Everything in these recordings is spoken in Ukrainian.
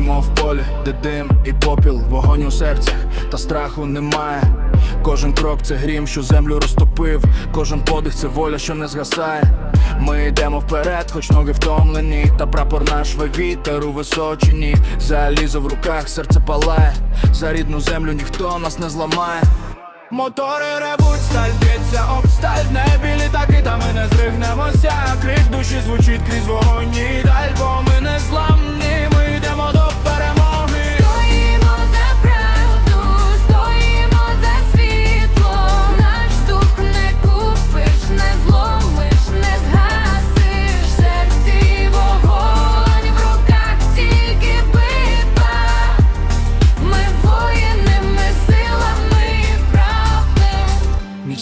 в полі, де дим і попіл, вогонь у серці, та страху немає. Кожен крок це грім, що землю розтопив, кожен подих це воля, що не згасає. Ми йдемо вперед, хоч ноги втомлені, та прапор наш вітер у височині. Залізо в руках, серце палає, за рідну землю ніхто нас не зламає. Мотори ревуть, сталь б'ється об сталь в небі літаки, та ми не здригнемося. Крик душі звучить крізь вогонь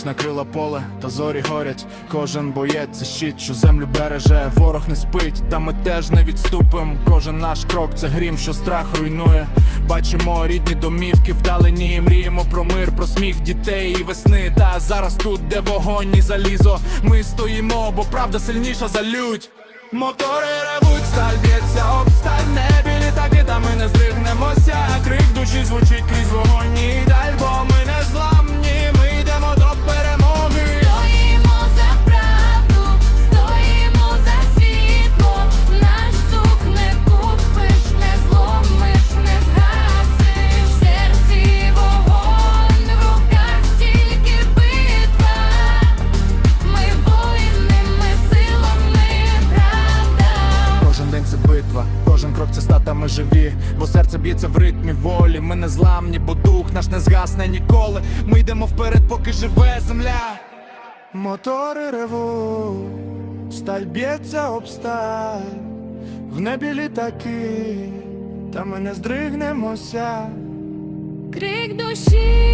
Ніч накрила поле, та зорі горять. Кожен боєць щит, що землю береже. Ворог не спить, та ми теж не відступим. Кожен наш крок це грім, що страх руйнує. Бачимо рідні домівки вдалені. Мріємо про мир, про сміх дітей і весни. Та зараз тут, де вогонь і залізо. Ми стоїмо, бо правда сильніша за лють. Мотори ревуть, день кожен крок це стата ми живі, бо серце б'ється в ритмі волі. Ми не зламні, бо дух наш не згасне ніколи. Ми йдемо вперед, поки живе земля. Мотори ревуть, сталь б'ється об сталь, в небі літаки, та ми не здригнемося. Крик душі